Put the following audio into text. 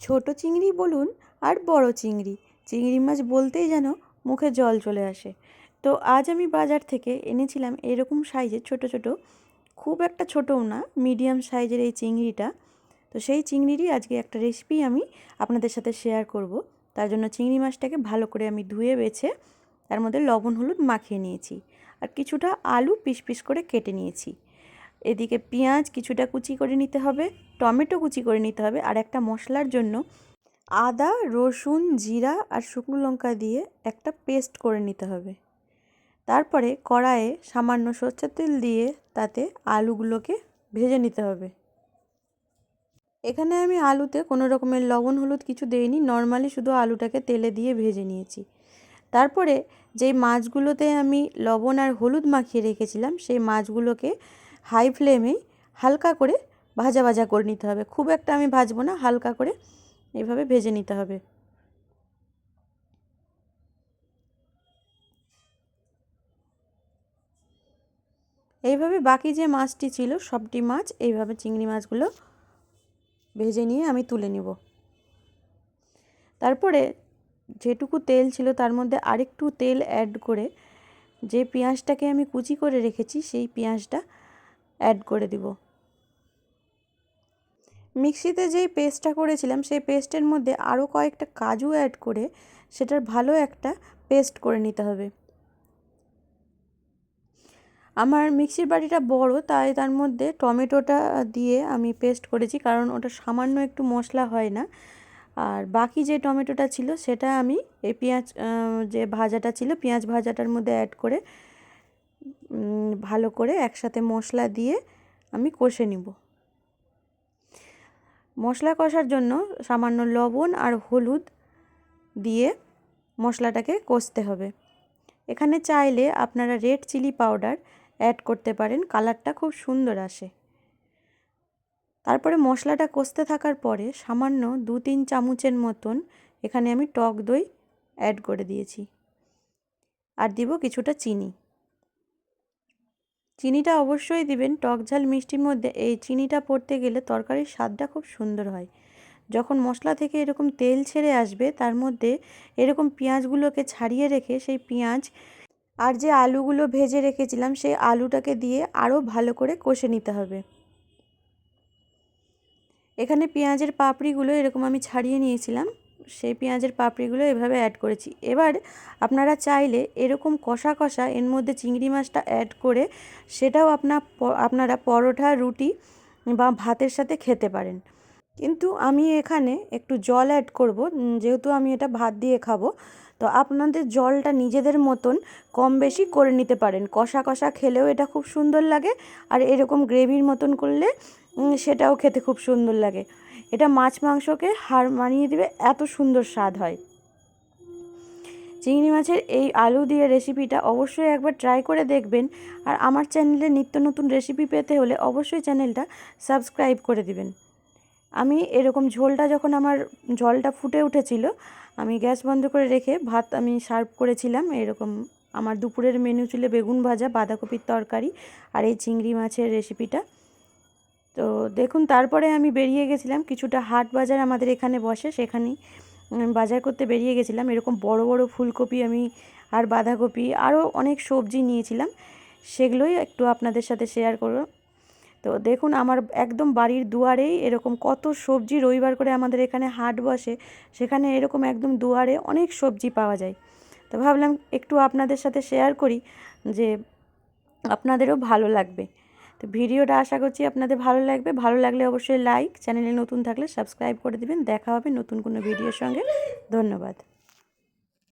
ছোট চিংড়ি বলুন আর বড় চিংড়ি। চিংড়ি মাছ বলতেই যেন মুখে জল চলে আসে। তো আজ আমি বাজার থেকে এনেছিলাম এরকম সাইজের ছোট ছোট, খুব একটা ছোটও না, মিডিয়াম সাইজের এই চিংড়িটা। তো সেই চিংড়িরই আজকে একটা রেসিপি আমি আপনাদের সাথে শেয়ার করব। তার জন্য চিংড়ি মাছটাকে ভালো করে আমি ধুয়ে বেছে, তার মধ্যে লবণ, হলুদ মাখিয়ে নিয়েছি। আর কিছুটা আলু পিস পিস করে কেটে নিয়েছি। এদিকে পেঁয়াজ কিছুটা কুচি করে নিতে হবে, টমেটো কুচি করে নিতে হবে আর একটা মশলার জন্য আদা, রসুন, জিরা আর শুকনো লঙ্কা দিয়ে একটা পেস্ট করে নিতে হবে। তারপরে কড়াইয়ে সামান্য সর্ষের তেল দিয়ে তাতে আলুগুলোকে ভেজে নিতে হবে। এখানে আমি আলুতে কোনো রকমের লবণ, হলুদ কিছু দেইনি, নর্মালি শুধু আলুটাকে তেলে দিয়ে ভেজে নিয়েছি। তারপরে যেই মাছগুলোতে আমি লবণ আর হলুদ মাখিয়ে রেখেছিলাম, সেই মাছগুলোকে হাই ফ্লেমেই হালকা করে ভাজা ভাজা করে নিতে হবে। খুব একটা আমি ভাজবো না, হালকা করে এইভাবে ভেজে নিতে হবে। এইভাবে বাকি যে মাছটি ছিল, সবটি মাছ এইভাবে চিংড়ি মাছগুলো ভেজে নিয়ে আমি তুলে নেব। তারপরে যেটুকু তেল ছিল তার মধ্যে আরেকটু তেল অ্যাড করে যে পেঁয়াজটাকে আমি কুচি করে রেখেছি, সেই পেঁয়াজটা অ্যাড করে দিব। মিক্সিতে যেই পেস্টটা করেছিলাম, সেই পেস্টের মধ্যে আরও কয়েকটা কাজু অ্যাড করে সেটার ভালো একটা পেস্ট করে নিতে হবে। আমার মিক্সির বাটিটা বড়, তাই তার মধ্যে টমেটোটা দিয়ে আমি পেস্ট করেছি, কারণ ওটা সামান্য একটু মশলা হয় না। আর বাকি যে টমেটোটা ছিল, সেটা আমি এই পেঁয়াজ যে ভাজাটা ছিল, পেঁয়াজ ভাজাটার মধ্যে অ্যাড করে ভালো করে একসাথে মশলা দিয়ে আমি কষে নিব। মশলা কষার জন্য সামান্য লবণ আর হলুদ দিয়ে মশলাটাকে কষতে হবে। এখানে চাইলে আপনারা রেড চিলি পাউডার অ্যাড করতে পারেন, কালারটা খুব সুন্দর আসে। তারপরে মশলাটা কষতে থাকার পরে সামান্য দু তিন চামচের মতন এখানে আমি টক দই অ্যাড করে দিয়েছি। আর দিব কিছুটা চিনি। চিনিটা অবশ্যই দিবেন, টক ঝাল মিষ্টির মধ্যে এই চিনিটা পড়তে গেলে তরকারির স্বাদটা খুব সুন্দর হয়। যখন মশলা থেকে এরকম তেল ছেড়ে আসবে, তার মধ্যে এরকম পেঁয়াজগুলোকে ছাড়িয়ে রেখে সেই পেঁয়াজ আর যে আলুগুলো ভেজে রেখেছিলাম, সেই আলুটাকে দিয়ে আরও ভালো করে কষে নিতে হবে। এখানে পেঁয়াজের পাপড়িগুলো এরকম আমি ছাড়িয়ে নিয়েছিলাম। সেই পেঁয়াজের পাপড়িগুলো এভাবে অ্যাড করেছি। এবার আপনারা চাইলে এরকম কষা কষা এর মধ্যে চিংড়ি মাছটা অ্যাড করে সেটাও আপনার আপনারা পরোটা, রুটি বা ভাতের সাথে খেতে পারেন। কিন্তু আমি এখানে একটু জল অ্যাড করব যেহেতু আমি এটা ভাত দিয়ে খাব, তো আপনাদের জলটা নিজেদের মতন কম বেশি করে নিতে পারেন। কষা কষা খেলেও এটা খুব সুন্দর লাগে, আর এরকম গ্রেভির মতন করলে সেটাও খেতে খুব সুন্দর লাগে। এটা মাছ মাংসকে হার মানিয়ে দেবে, এত সুন্দর স্বাদ হয়। চিংড়ি মাছের এই আলু দিয়ে রেসিপিটা অবশ্যই একবার ট্রাই করে দেখবেন। আর আমার চ্যানেলে নিত্য নতুন রেসিপি পেতে হলে অবশ্যই চ্যানেলটা সাবস্ক্রাইব করে দিবেন। আমি এরকম ঝোলটা যখন আমার জলটা ফুটে উঠেছিল, আমি গ্যাস বন্ধ করে রেখে ভাত আমি সার্ভ করেছিলাম। এরকম আমার দুপুরের মেনু ছিল বেগুন ভাজা, বাঁধাকপির তরকারি আর এই চিংড়ি মাছের রেসিপিটা তো দেখুন, তারপরে আমি বেরিয়ে গেছিলাম। কিছুটা হাট বাজার আমাদের এখানে বসে, সেখানেই বাজার করতে বেরিয়ে গেছিলাম। এরকম বড় বড় ফুলকপি আমি আর বাঁধাকপি, আরও অনেক সবজি নিয়েছিলাম। সেগুলোই একটু আপনাদের সাথে শেয়ার করব। তো দেখুন, আমার একদম বাড়ির দুয়ারেই এরকম কত সবজি রবিবার করে আমাদের এখানে হাট বসে, সেখানে এরকম একদম দুয়ারে অনেক সবজি পাওয়া যায়। তো ভাবলাম একটু আপনাদের সাথে শেয়ার করি যে আপনাদেরও ভালো লাগবে। তো ভিডিওটা আশা করছি আপনাদের ভালো লাগবে। ভালো লাগলে অবশ্যই লাইক চ্যানেলে নতুন থাকলে সাবস্ক্রাইব করে দেবেন। দেখা হবে নতুন কোনো ভিডিওর সঙ্গে। ধন্যবাদ।